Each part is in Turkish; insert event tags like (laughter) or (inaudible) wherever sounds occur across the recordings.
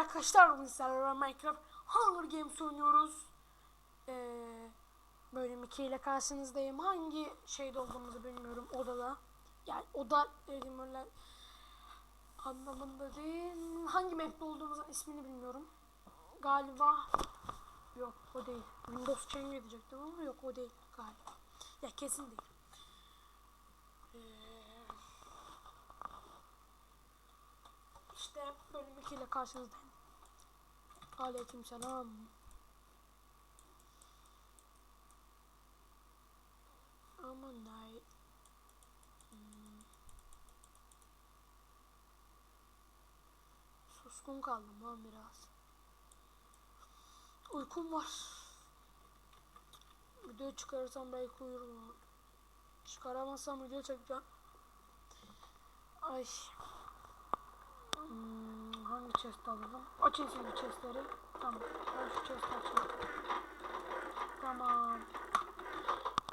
arkadaşlar bugün sizlerle Minecraft Hunger Games oynuyoruz. Ee, bölüm 2 ile karşınızdayım. Hangi şeyde olduğumuzu bilmiyorum odada. Yani oda dedim öyle anlamında değil. Hangi map'te olduğumuzun ismini bilmiyorum. Galiba yok o değil. Windows Chain diyecektim ama yok o değil galiba. Ya kesin değil. Ee, İşte bölüm 2 ile karşınızdayım. Aleyküm selam. Aman day. Hmm. Suskun kaldım lan biraz. Uykum var. Video çıkarırsam belki uyurum. Çıkaramazsam video çekeceğim. Ay. Hmm, hangi chest alalım? Açın şimdi chestleri. Tamam. Ben şu chest açayım. Tamam.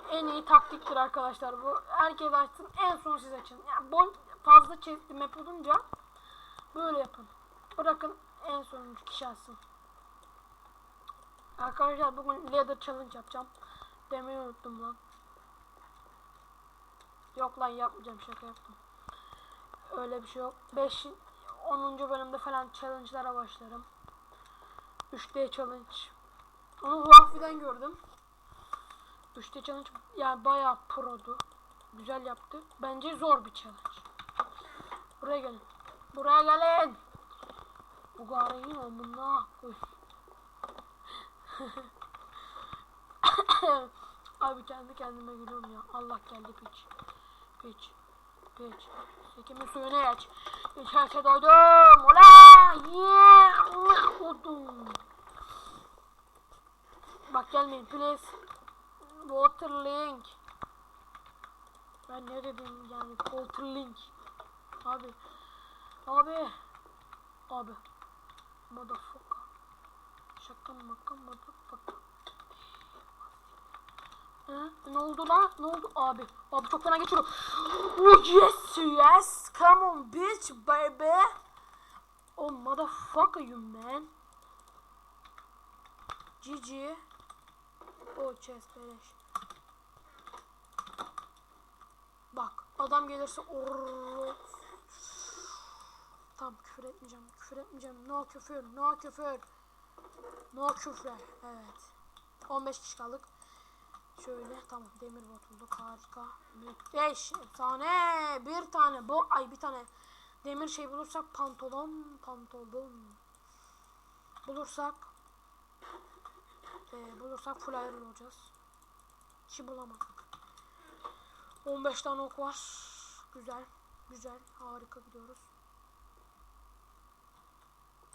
En iyi taktiktir arkadaşlar bu. Herkes açsın. En son siz açın. Yani bol fazla chestli map olunca böyle yapın. Bırakın en sonuncu kişi açsın. Arkadaşlar bugün leather challenge yapacağım. Demeyi unuttum lan. Yok lan yapmayacağım şaka yaptım. Öyle bir şey yok. 5 10. bölümde falan challenge'lara başlarım. 3D challenge. Onu Huawei'den gördüm. 3D challenge yani bayağı produ. Güzel yaptı. Bence zor bir challenge. Buraya gelin. Buraya gelin. Bu gareyin amına. Uy. (coughs) Abi kendi kendime gülüyorum ya. Allah geldi piç. Piç. Piç. Sekimin suyunu iç. İçerse doydum. Ola! Yeah! Oldum. Bak gelmeyin please. Waterlink. Ben ne dedim yani Waterlink. Abi. Abi. Abi. Motherfucker. Şaka maka motherfucker. Ne oldu lan? Ne oldu? Abi. Abi çok fena geçiyor. Oh yes yes. Come on bitch baby. Oh motherfucker you man. GG. Oh chest beleş. Bak adam gelirse orr. Tamam küfür etmeyeceğim. Küfür etmeyeceğim. No küfür. No küfür. No küfür. Evet. 15 kişi. Şöyle tamam demir botulduk harika. 5 tane bir tane bu ay bir tane demir şey bulursak pantolon pantolon bulursak e, bulursak full iron olacağız. Ki bulamadık. 15 tane ok var. Güzel. Güzel. Harika gidiyoruz.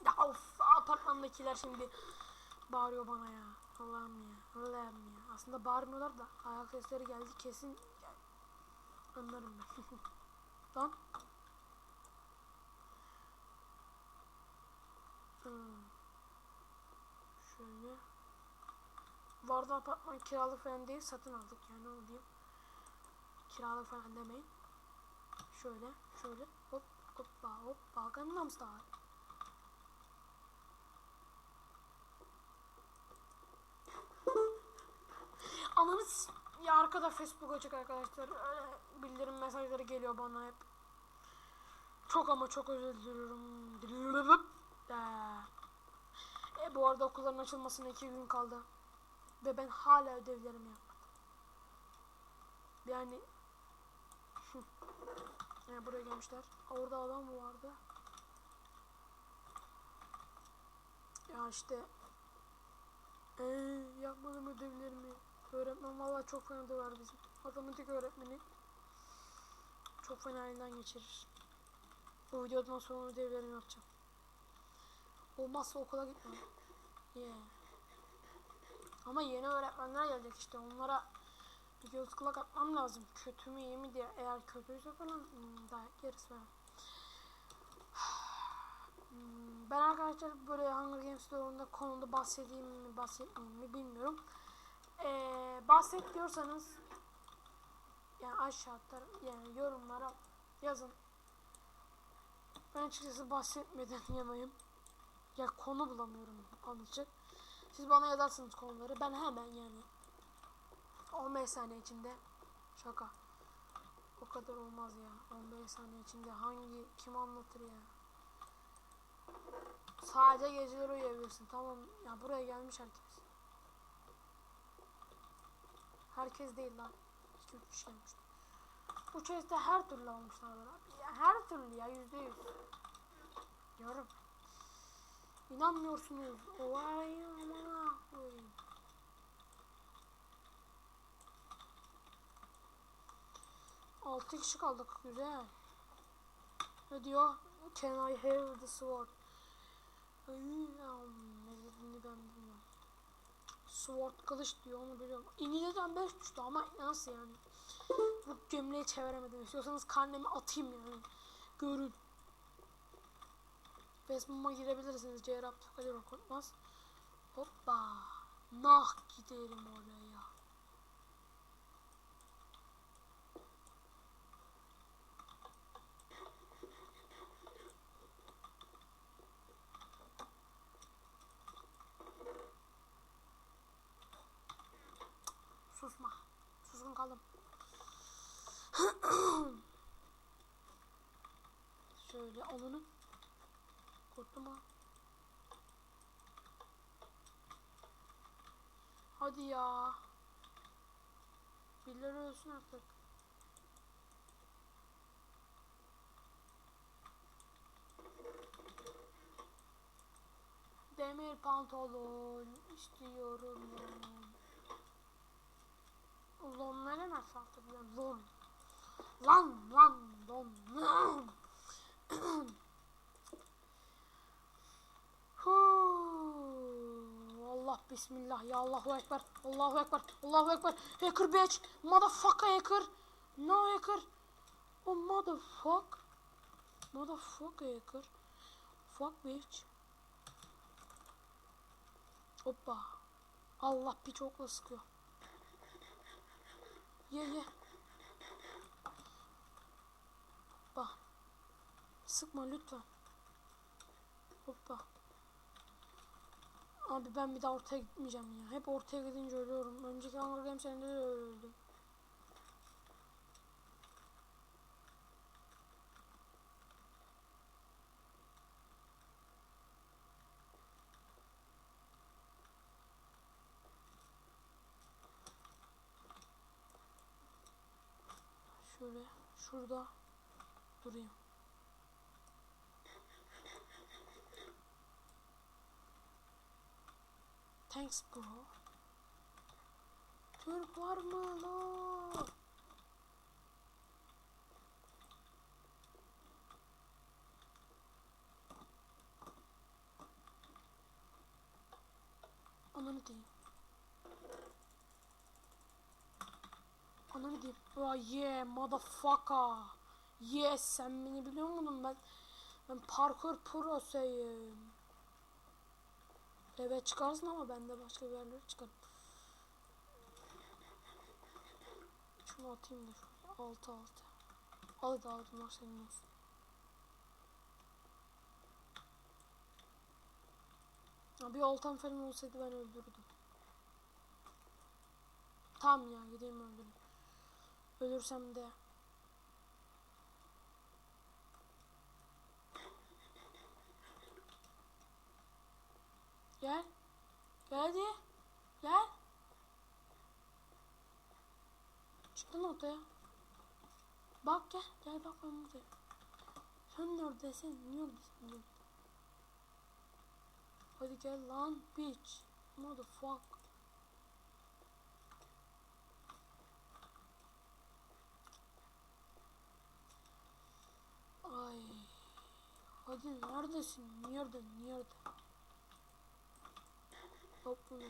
Ya of apartmandakiler şimdi bağırıyor bana ya. Allah'ım ya. Allah'ım ya. Aslında bağırmıyorlar da ayak sesleri geldi kesin anlarım ben. (laughs) Lan. Hmm. Şöyle. Vardı apartman kiralık falan değil satın aldık yani onu diyeyim. Kiralık falan demeyin. Şöyle şöyle hop hoppa hoppa Gangnam Style. Ananı s- ya arkada Facebook açık arkadaşlar. Öyle bildirim mesajları geliyor bana hep. Çok ama çok özür diliyorum. E, bu arada okulların açılmasına iki gün kaldı. Ve ben hala ödevlerimi yapmadım. Yani yani buraya gelmişler. Orada adam mı vardı? Ya işte ee, yapmadım ödevlerimi. Öğretmen vallahi çok döver bizim. Matematik öğretmeni çok fena elinden geçirir. Bu videodan sonra ödevlerimi yapacağım. Olmazsa okula gitmem. Yeah. Ama yeni öğretmenler gelecek işte onlara bir göz kulak atmam lazım. Kötü mü iyi mi diye. Eğer kötüyse falan hmm, dayak yeriz falan. Hmm, Ben arkadaşlar böyle Hunger Games videolarında konuda bahsedeyim mi bahsetmeyeyim mi bilmiyorum. Ee, bahset diyorsanız yani aşağıda yani yorumlara yazın. Ben açıkçası bahsetmeden (laughs) yanayım. Ya konu bulamıyorum anlatacak. Siz bana yazarsınız konuları. Ben hemen yani 15 saniye içinde şaka. O kadar olmaz ya. 15 saniye içinde hangi kim anlatır ya? Sadece geceleri uyuyabilirsin. Tamam. Ya buraya gelmiş herkes. Herkes değil lan. 2 3 kişi gelmiş. Bu chest'te her türlü almışlar. Ya her türlü ya yüzde yüz. Diyorum. İnanmıyorsunuz. Vay amına. Altı kişi kaldık. Güzel. Ne diyor? Can I have the sword? Ay, am, ne dediğini ben bilmiyorum. Sword kılıç diyor onu biliyorum. İngilizcem 5 düştü ama nasıl yani? Bu cümleyi çeviremedim. İstiyorsanız karnemi atayım yani. Görün. Facebook'a girebilirsiniz. Cerrah Kadir Okutmaz. Hoppa. Nah giderim oraya. Susma. Suskun kaldım. Şöyle alının. Korktum ha. Hadi ya. Birileri ölsün artık. Demir pantolon istiyorum. Lonlara nasıl hatırlıyorum? Lon. Lan lan lon. Huu. Allah bismillah ya Allahu ekber. Allahu ekber. Allahu ekber. Hacker bitch. Motherfucker hacker. No hacker. Oh motherfuck. Motherfucker hacker. Fuck bitch. Hoppa. Allah bir çokla sıkıyor. Ye ye. Hoppa. Sıkma lütfen. Hoppa. Abi ben bir daha ortaya gitmeyeceğim ya. Hep ortaya gidince ölüyorum. Önceki Hunger Games'lerinde de öldüm. Şöyle şurada durayım. Thanks bro. Türk var mı lo? Ananı diyeyim. Ananı diyeyim. Oh yeah motherfucker. Yes sen beni biliyor musun ben? Ben parkur prosuyum. Evet çıkarsın ama ben de başka bir yerlere çıkarım. Şunu atayım da şuraya. Altı altı. Al da altınlar senin olsun. Ya bir oltam falan olsaydı ben öldürdüm. Tamam ya gideyim öldüreyim. Ölürsem de Gel. Gel hadi. Gel. Çıktın ortaya. Bak gel. Gel bak ben buradayım. Sen neredesin? Niye oradasın? Hadi gel lan bitch. Motherfuck. Ay. Hadi neredesin? Nerede? Nerede? Hop bunu.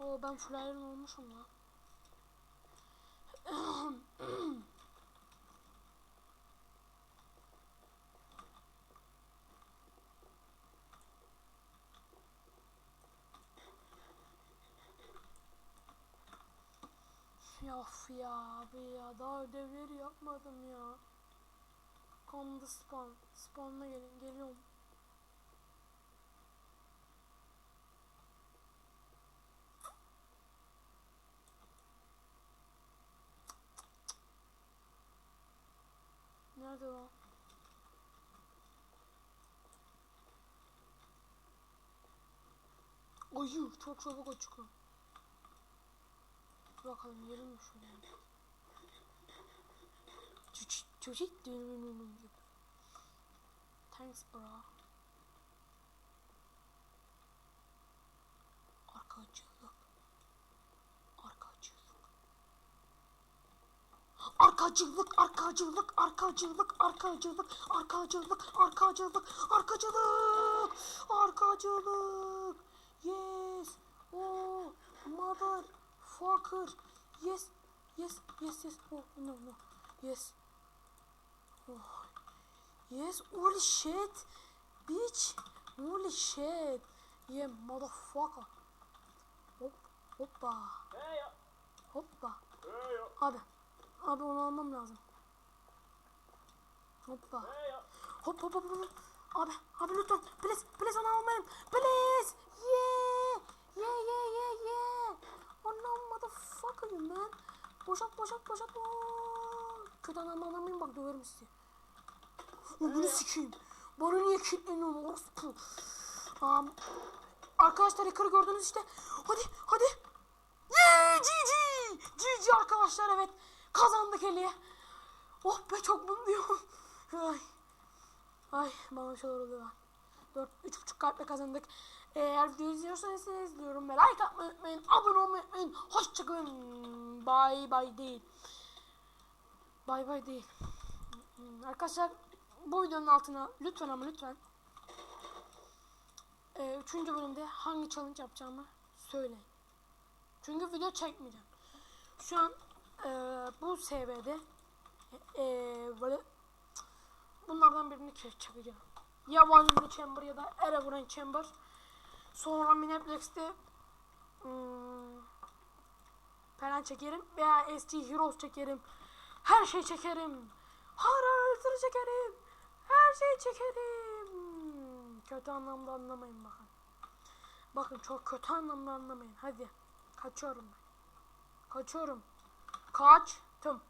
Oo ben full iron olmuşum lan. (clears throat) Ya ya abi ya daha ödevleri yapmadım ya. Komda spawn. Spawn'a gelin geliyorum. Nerede o? Ayı çok çabuk açık. Bakalım yiyelim mi şöyle? Çocuk çocuk dönümünün gibi. Thanks bro. Arkacılık. Arkacılık. Arkacılık, arkacılık, arkacılık, arkacılık, arkacılık, arkacılık, arkacılık, arkacılık. Yes. Oh, mother fucker. Yes, yes, yes, yes. Oh, no, no. Yes. Oh. Yes, holy shit. Bitch. Holy shit. Yeah, motherfucker. Hop, hoppa. Hoppa. Abi. Abi onu almam lazım. Hoppa. Hop hop hop hop. Abi, abi lütfen. Please, please onu almayın. Please. Yeah. Yeah, yeah, yeah, yeah. Motherfucker you man. Boşalt, boşalt, boşalt. Kötü anlamda anlamayın bak döverim sizi. Onu sikeyim. Bana niye kilitleniyorsun orospu? Um, arkadaşlar yukarı gördünüz işte. Hadi, hadi. Yeah, GG. GG arkadaşlar evet. Kazandık eli. Oh be çok mutluyum. Ay. Ay bana şeyler oluyor. 4 3.5 kalple kazandık. Eğer izliyorsanız izliyorum ve like atmayı unutmayın. Abone olmayı unutmayın. Hoşçakalın. Bye bye değil. Bye bye değil. Arkadaşlar bu videonun altına lütfen ama lütfen e, üçüncü bölümde hangi challenge yapacağımı söyleyin. Çünkü video çekmeyeceğim. Şu an e, bu SV'de e, böyle bunlardan birini çek- çekeceğim. Ya One Chamber ya da Erebrine Chamber. Sonra Mineplex'te hmm, falan çekerim veya ST Heroes çekerim. Her şey çekerim. Harartırı çekerim. Her şey çekerim. Kötü anlamda anlamayın bakın. Bakın çok kötü anlamda anlamayın. Hadi. Kaçıyorum ben. Kaçıyorum. Kaçtım.